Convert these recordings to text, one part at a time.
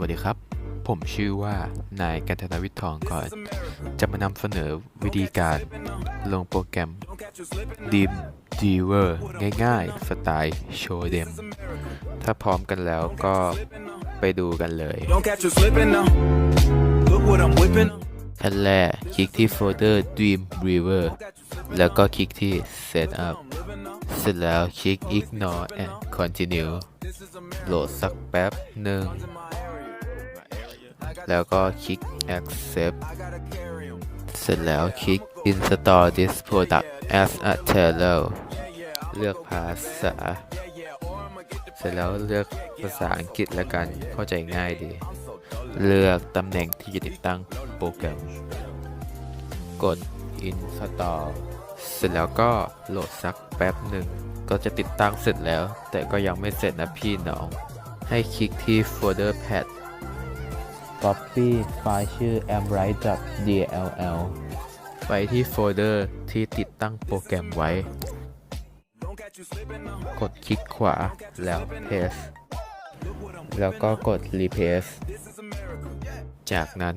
วัสดีครับ ผมชื่อว่านายกันธนวิทย์ทองก่อน จะมานำเสนอวิธีการลงโปรแกรม Dim d e v e r ง่ายๆ สไตล์โชว์เดมถ้าพร้อมกันแล้วก็ไปดูกันเลย Don't catch you slipping now. Look what I'm whipping. ขั้นแรกคลิกที่โฟลเดอร์ Dream River แล้วก็คลิกที่ Setup เสร็จแล้วคลิก Ignore and Continue โหลดสักแป๊บหนึ่ง แล้วก็คลิก Accept เสร็จแล้วคลิก Install this product as a Tailor เลือกภาษา เสร็จแล้วเลือกภาษาอังกฤษแล้วกันเข้าใจง่ายดี เลือกตำแหน่งที่จะติดตั้งโปรแกรม กด Install เสร็จแล้วก็โหลดสักแป๊บหนึ่งก็จะติดตั้งเสร็จแล้ว แต่ก็ยังไม่เสร็จนะพี่น้อง ให้คลิกที่โฟลเดอร์ Pad Copy ไฟล์ชื่อ amwrite.dll ไปที่โฟลเดอร์ที่ติดตั้งโปรแกรมไว้ กดคลิกขวาแล้ว paste แล้วก็กด replace จากนั้น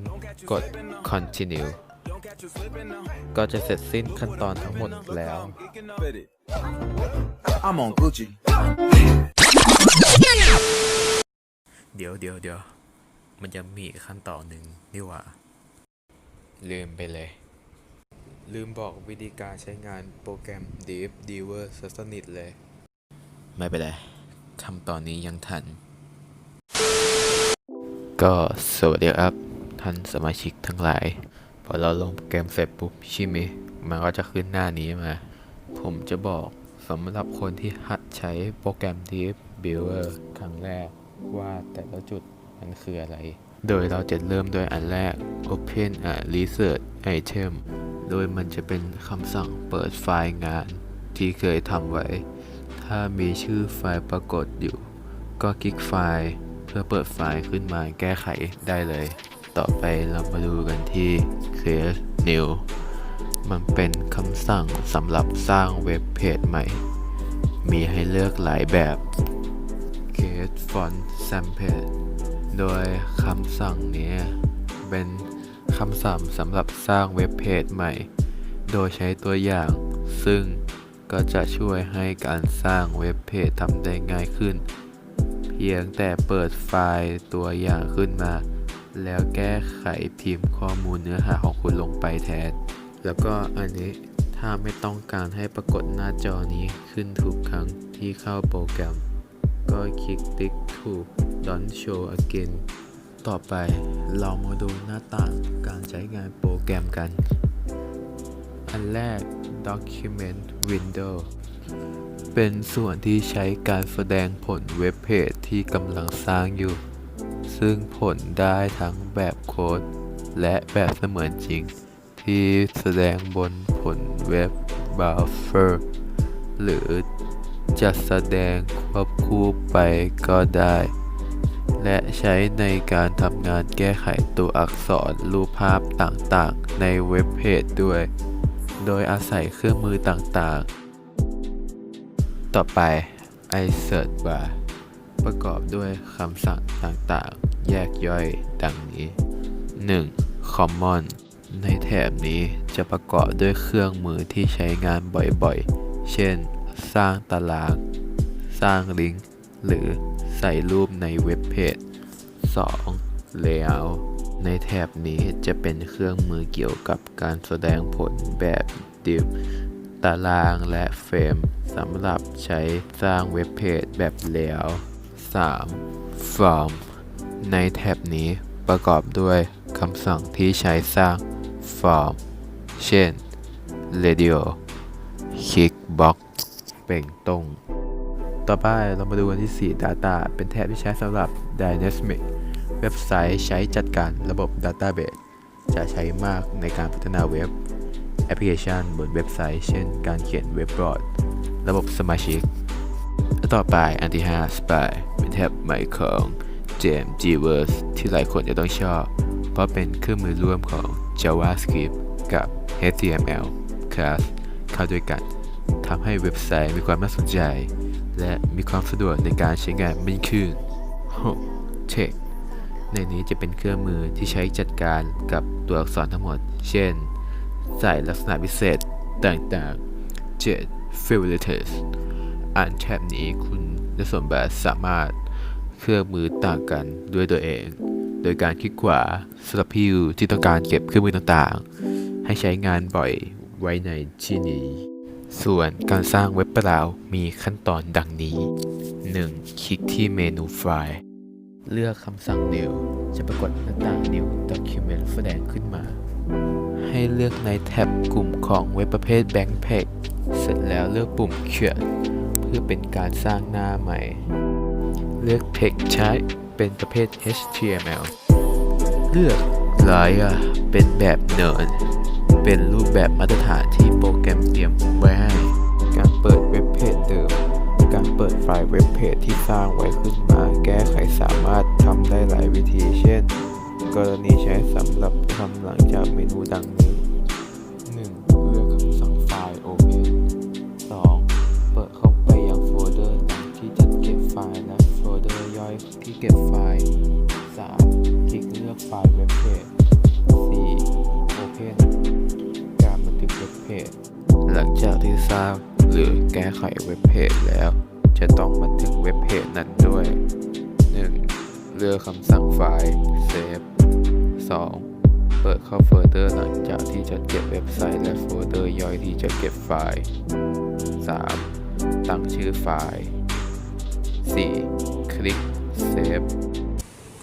กด continue ก็จะเสร็จสิ้นขั้นตอนทั้งหมดแล้ว I'm on Gucci. เดี๋ยวเดี๋ยวเดี๋ยว มันจะมีอีกขั้นตอนหนึ่งนี่หว่า ลืมไปเลย ลืมบอกวิธีการใช้งานโปรแกรม Deep d e v e r สักนิดเลย ไม่เป็นไรทำตอนนี้ยังทัน ก็สวัสดีครับ ท่านสมาชิกทั้งหลาย พอเราลงโปรแกรมเสร็จปุ๊บใช่ไหมมันก็จะขึ้นหน้านี้มา ผมจะบอกสำหรับคนที่หัดใช้โปรแกรม Deep Builder ครั้งแรกว่าแต่ละจุด มันคืออะไร โดยเราจะเริ่มโดยอันแรก Open a Research Item โดยมันจะเป็นคำสั่งเปิดไฟล์งานที่เคยทำไว้ ถ้ามีชื่อไฟล์ปรากฏอยู่ ก็คลิกไฟล์เพื่อเปิดไฟล์ขึ้นมาแก้ไขได้เลย ต่อไปเรามาดูกันที่ Create New มันเป็นคำสั่งสำหรับสร้างเว็บเพจใหม่ มีให้เลือกหลายแบบ Create Font Sample โดยคำสั่งนี้เป็นคำสั่งสำหรับสร้างเว็บเพจใหม่ โดยใช้ตัวอย่าง ซึ่งก็จะช่วยให้การสร้างเว็บเพจทำได้ง่ายขึ้น เพียงแต่เปิดไฟล์ตัวอย่างขึ้นมา แล้วแก้ไขพิมพ์ข้อมูลเนื้อหาของคุณลงไปแทน แล้วก็อันนี้ถ้าไม่ต้องการให้ปรากฏหน้าจอนี้ขึ้นทุกครั้งที่เข้าโปรแกรม ก็คลิกติ๊กถูก Don't show again ต่อไปเรามาดูหน้าต่างการใช้งานโปรแกรมกัน อันแรก Document Window เป็นส่วนที่ใช้การแสดงผลเว็บเพจที่กำลังสร้างอยู่ ซึ่งผลได้ทั้งแบบโค้ด และแบบเสมือนจริง ที่แสดงบนผลเว็บบราว์เซอร์หรือ จะแสดงควบคู่ไปก็ได้ และใช้ในการทำงานแก้ไขตัวอักษรรูปภาพต่างๆ ในเว็บเพจด้วย โดยอาศัยเครื่องมือต่างๆ ต่อไป iSearch bar ประกอบด้วยคำสั่งต่างๆ แยกย่อยดังนี้ 1. Common ในแถบนี้จะประกอบด้วยเครื่องมือที่ใช้งานบ่อยๆ เช่น สร้างตาราง สร้างลิงก์ หรือใส่รูปในเว็บเพจ 2. Layout ในแถบนี้จะเป็นเครื่องมือเกี่ยวกับการแสดงผลแบบ div ตารางและเฟรมสำหรับใช้สร้างเว็บเพจแบบ layout 3. Form ในแถบนี้ประกอบด้วยคำสั่งที่ใช้สร้าง form เช่น radio kickbox เป่งตรง ต่อไปเรามาดูกันที่ 4 Data เป็นแท็บที่ใช้สำหรับ Dynamic เว็บไซต์ใช้จัดการระบบ Database จะใช้มากในการพัฒนาเว็บ แอปพลิเคชันบนเว็บไซต์ เช่น การเขียนเว็บบอร์ด ระบบสมาชิกและต่อไปอันที่ 5 Spy เป็นแท็บใหม่ของ JM Gverse ที่หลายคนจะต้องชอบ เพราะเป็นเครื่องมือร่วมของ JavaScript กับ HTML Class เข้าด้วยกัน ทำให้เว็บไซต์มีความน่าสนใจ และมีความสะดวกในการใช้งานมากขึ้น 6. Text ในนี้จะเป็นเครื่องมือที่ใช้จัดการกับตัวอักษรทั้งหมด เช่น ใส่ลักษณะพิเศษต่างๆเช่น favorites อ่านแทบนี้คุณและส่วนแบบสามารถเครื่องมือต่างกันด้วยตัวเอง โดยการคลิกขวาสำหรับพี่ที่ต้องการเก็บเครื่องมือต่างๆ ให้ใช้งานบ่อยไว้ในที่นี้ ส่วนการสร้างเว็บเปล่ามีขั้นตอนดังนี้ 1. คลิกที่เมนูไฟล์ เลือกคำสั่ง new จะปรากฏหน้าต่าง new document แสดงขึ้นมา ให้เลือกในแท็บกลุ่มของเว็บประเภท Bank Page เสร็จแล้วเลือกปุ่ม Create เพื่อเป็นการสร้างหน้าใหม่ เลือก Text ใช้เป็นประเภท HTML เลือก Layer เป็นแบบเนินเป็นรูปแบบมาตรฐานที่โปรแกรมเตรียมไว้ ที่สร้างไว้ขึ้นมา แก้ไขสามารถทำได้หลายวิธี เช่น กรณีใช้สำหรับทำหลังจากเมนูดังนี้ 1. เลือกคำสั่งไฟล์ Open 2. เปิดเข้าไปยังโฟลเดอร์ที่จัดเก็บไฟล์และโฟลเดอร์ย่อยที่เก็บไฟล์ 3. คลิกเลือกไฟล์เว็บเพจ 4. Open การบันทึกเว็บเพจหลังจากที่สร้างหรือแก้ไขเว็บเพจแล้ว จะต้องบันทึกเว็บเพจนั้นด้วย 1. เลือกคำสั่งไฟล์ Save 2. เปิดเข้าโฟลเดอร์หลังจากที่จัดเก็บเว็บไซต์และโฟลเดอร์ย่อยที่จะเก็บไฟล์ 3. ตั้งชื่อไฟล์ 4. คลิก Save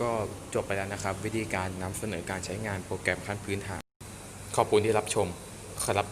ก็จบไปแล้วนะครับ วิธีการนำเสนอการใช้งานโปรแกรมขั้นพื้นฐาน ขอบคุณที่รับชมครับ